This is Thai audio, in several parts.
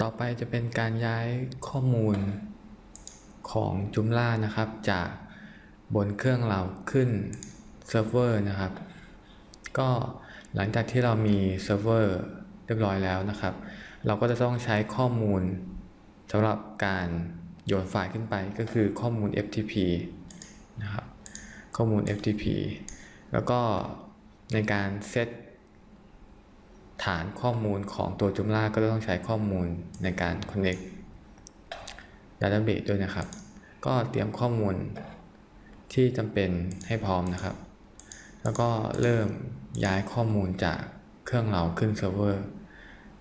ต่อไปจะเป็นการย้ายข้อมูลของจุมล่านะครับ จากบนเครื่องเราขึ้นเซิร์ฟเวอร์นะครับ ก็หลังจากที่เรามีเซิร์ฟเวอร์เรียบร้อยแล้วนะครับ เราก็จะต้องใช้ข้อมูลสำหรับการโยนไฟล์ขึ้นไปก็คือข้อมูล FTP นะครับ ข้อมูล FTP แล้วก็ในการเซต ฐานข้อมูลของตัวจุมล่าก็ต้องใช้ข้อมูลในการ connect database ด้วยนะครับ ก็เตรียมข้อมูลที่จำเป็นให้พร้อมนะครับ แล้วก็เริ่มย้ายข้อมูลจากเครื่องเราขึ้นเซิร์ฟเวอร์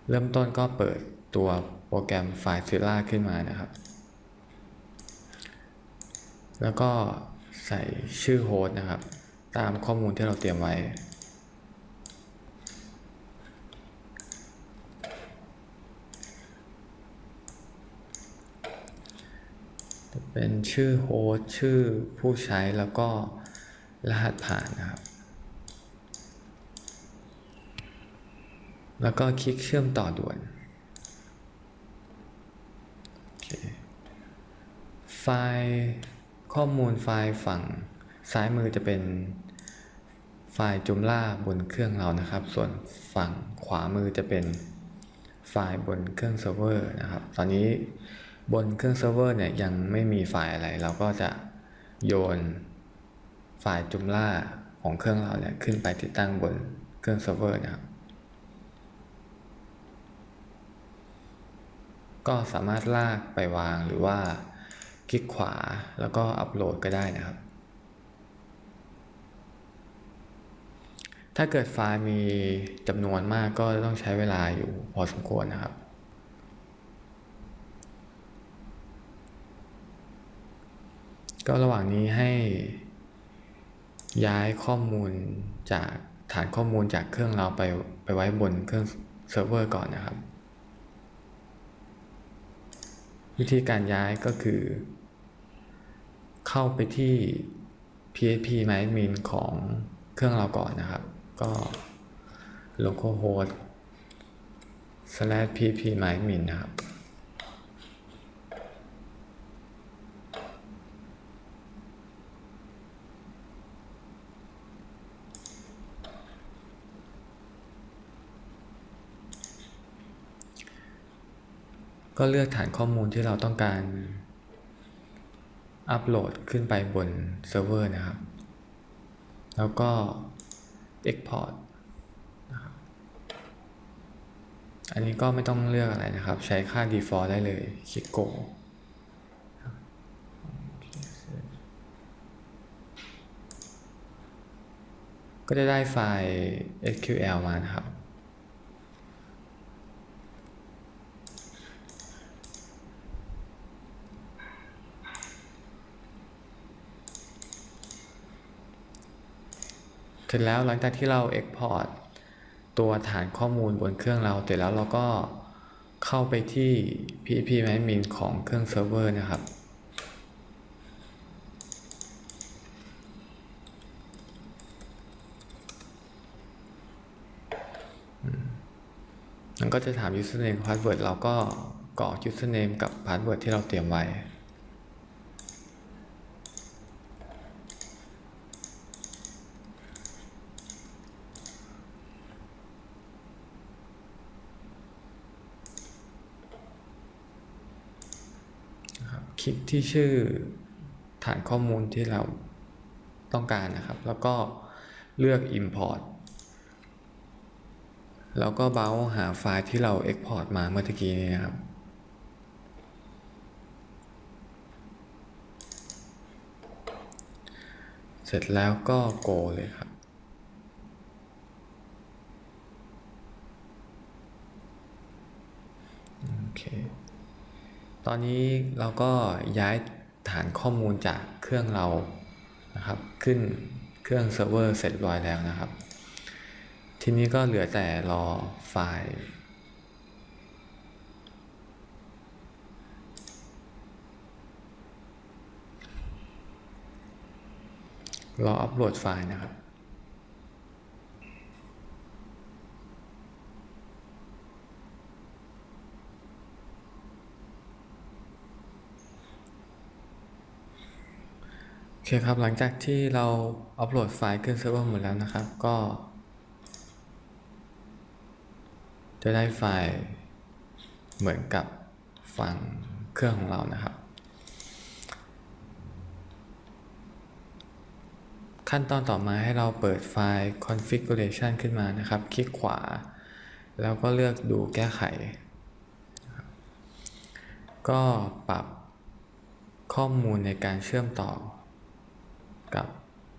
เริ่มต้นก็เปิดตัวโปรแกรมไฟล์ Zilla ขึ้นมานะครับ แล้วก็ใส่ชื่อโฮสต์นะครับ ตามข้อมูลที่เราเตรียมไว้ เป็นชื่อโฮสต์ชื่อผู้ใช้แล้วก็รหัสผ่านนะครับ แล้วก็คลิกเชื่อมต่อด่วนไฟล์ข้อมูลไฟล์ฝั่งซ้ายมือจะเป็นไฟล์จุมล่าบนเครื่องเรานะครับ ส่วนฝั่งขวามือจะเป็นไฟล์บนเครื่องเซิร์ฟเวอร์นะครับ ตอนนี้ บนเครื่องเซิร์ฟเวอร์เนี่ยยังไม่มีไฟล์อะไร เราก็จะโยนไฟล์จุมล่าของเครื่องเราเนี่ยขึ้นไปติดตั้งบนเครื่องเซิร์ฟเวอร์นะครับ ก็สามารถลากไปวางหรือว่าคลิกขวาแล้วก็อัปโหลดก็ได้นะครับ ถ้าเกิดไฟล์มีจำนวนมากก็ต้องใช้เวลาอยู่พอสมควรนะครับ ก็ระหว่างนี้ให้ย้ายข้อมูลจากฐานข้อมูลจากเครื่องเราไปไปไว้บนเครื่องเซิร์ฟเวอร์ก่อนนะครับ วิธีการย้ายก็คือ เข้าไปที่ PHP MyAdmin ของเครื่องเราก่อนนะครับ ก็ localhost slash php MyAdmin นะครับ ก็เลือกฐานข้อมูลที่เราต้องการอัปโหลดขึ้นไปบนเซิร์ฟเวอร์นะครับ แล้วก็ Export นะครับอันนี้ก็ไม่ต้องเลือกอะไรนะครับ ใช้ค่า default ได้เลยคลิก go ก็จะได้ไฟล์ SQL มานะครับ เสร็จแล้วหลังจากที่เรา Export ตัวฐานข้อมูลบนเครื่องเราเสร็จแล้วเราก็เข้าไปที่ PHP Admin ของเครื่องเซิร์ฟเวอร์นะครับ มันก็จะถาม username password เราก็กรอก username กับ password ที่เราเตรียมไว้ นะครับค ลิกที่ชื่อฐานข้อมูลที่เราต้องการนะครับ แล้วก็เลือก Import แล้วก็เบราหาไฟล์ที่เรา Export มาเมื่อกี้นี้นะครับเสร็จแล้วก็ Go เลยครับ โอเค ตอนนี้เราก็ย้ายฐานข้อมูลจากเครื่องเรานะครับขึ้นเครื่องเซิร์ฟเวอร์เสร็จเรียบร้อยแล้วนะครับ ทีนี้ก็เหลือแต่รอไฟล์รออัปโหลดไฟล์นะครับ คครับ หลังจากที่เราอัปโหลดไฟล์ขึ้นเซิร์ฟเวอร์หมดแล้วนะครับ ก็ จะได้ไฟล์เหมือนกับฝั่งเครื่องของเรานะครับ ขั้นตอนต่อมาให้เราเปิดไฟล์ configuration ขึ้นมานะครับ คลิกขวา แล้วก็เลือกดูแก้ไข ก็ปรับข้อมูลในการเชื่อมต่อ กับ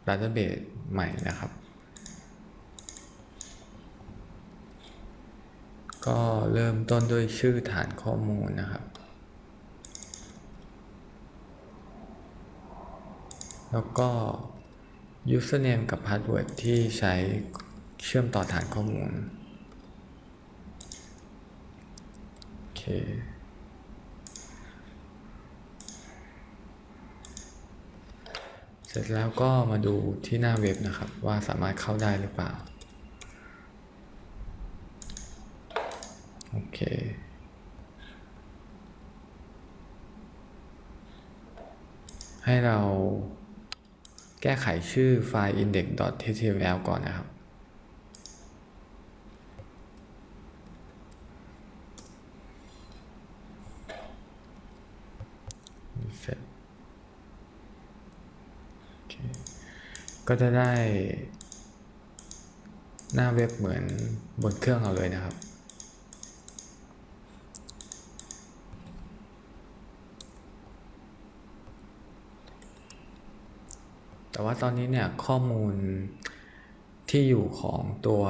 Database ใหม่นะครับ ก็เริ่มต้นด้วยชื่อฐานข้อมูลนะครับ แล้วก็ username กับ password ที่ใช้เชื่อมต่อฐานข้อมูลโอเค เสร็จแล้วก็มาดูที่หน้าเว็บนะครับ ว่าสามารถเข้าได้หรือเปล่า โอเคให้เราแก้ไขชื่อไฟล์ index.html ก่อนนะครับ เสร็จโอเค ก็จะได้หน้าเว็บเหมือนบนเครื่องเราเลยนะครับ แต่ว่าตอนนี้เนี่ยข้อมูลที่อยู่ของตัว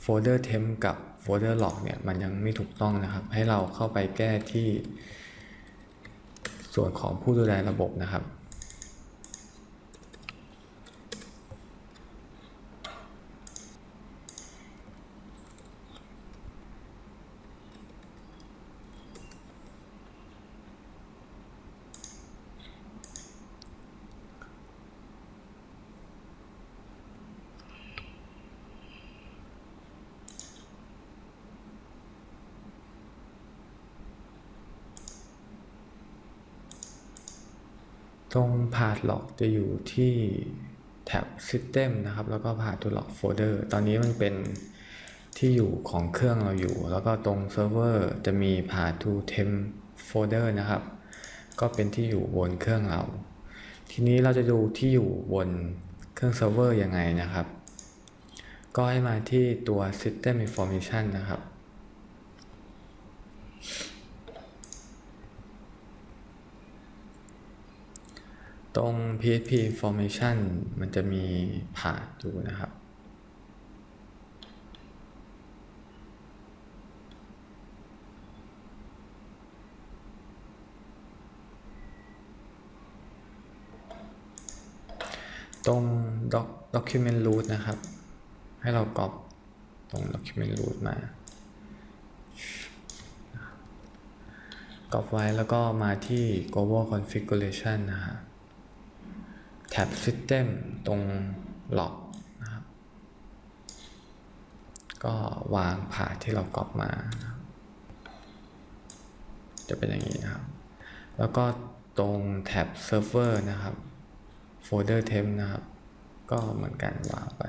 โฟลเดอร์ temp กับโฟลเดอร์ log เนี่ยมันยังไม่ถูกต้องนะครับ ให้เราเข้าไปแก้ที่ส่วนของผู้ดูแลระบบนะครับ ตรงพา t ล็อกจะอยู่ที่แท็บ System นะครับ แล้วก็พา to log folder ตอนนี้มันเป็นที่อยู่ของเครื่องเราอยู่ แล้วก็ตรงเซิร์ฟเวอร์จะมีพา to temp folder นะครับ ก็เป็นที่อยู่บนเครื่องเรา ทีนี้เราจะดูที่อยู่บนเครื่องเซิร์ฟเวอร์ยังไงนะครับ ก็ให้มาที่ตัว system information นะครับ ตรง PHP information มันจะมีพาดอยู่นะครับ ตรง doc document root นะครับ ให้เรากรอบตรง document root มากรอบไว้แล้วก็มาที่ global configuration นะครับ แท็บ System ตรง Log นะครับ ก็วางผ่าที่เรากรอบมา จะเป็นอย่างนี้นะครับ แล้วก็ตรงแท็บ Server นะครับ Folder Temp นะครับ ก็เหมือนกันวางไป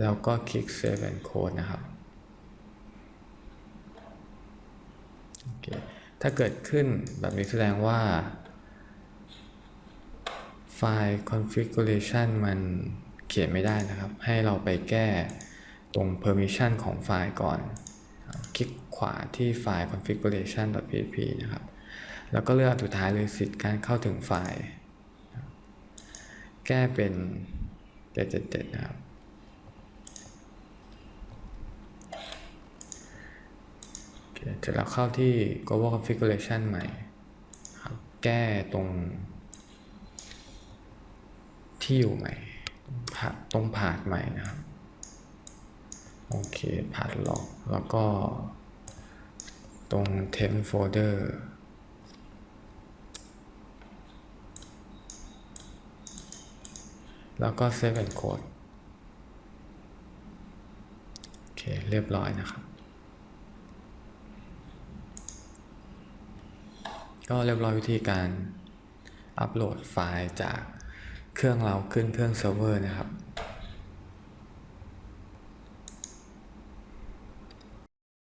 แล้วก็คลิก Save and Code นะครับ โอเค ถ้าเกิดขึ้นแบบนี้แสดงว่าไฟล์ configuration มันเขียนไม่ได้นะครับ ให้เราไปแก้ตรง permission ของไฟล์ก่อน คลิกขวาที่ไฟล์ configuration.php นะครับ แล้วก็เลือกสุดท้ายเลยสิทธิ์การเข้าถึงไฟล์ แก้เป็น 777 นะครับ โอ เคเสร็จแล้วเข้าที่ global configuration ใหม่ครับแก้ตรง ที่อยู่ใหม่ผ่าตรงผาดใหม่นะครับโอเคผาดล็อกแล้วก็ ตรง temp folder แล้วก็ save and code โอเค เรียบร้อยนะครับ ก็เรียบร้อยวิธีการอัปโหลดไฟล์จากเครื่องเราขึ้นเครื่องเซิร์ฟเวอร์นะครับ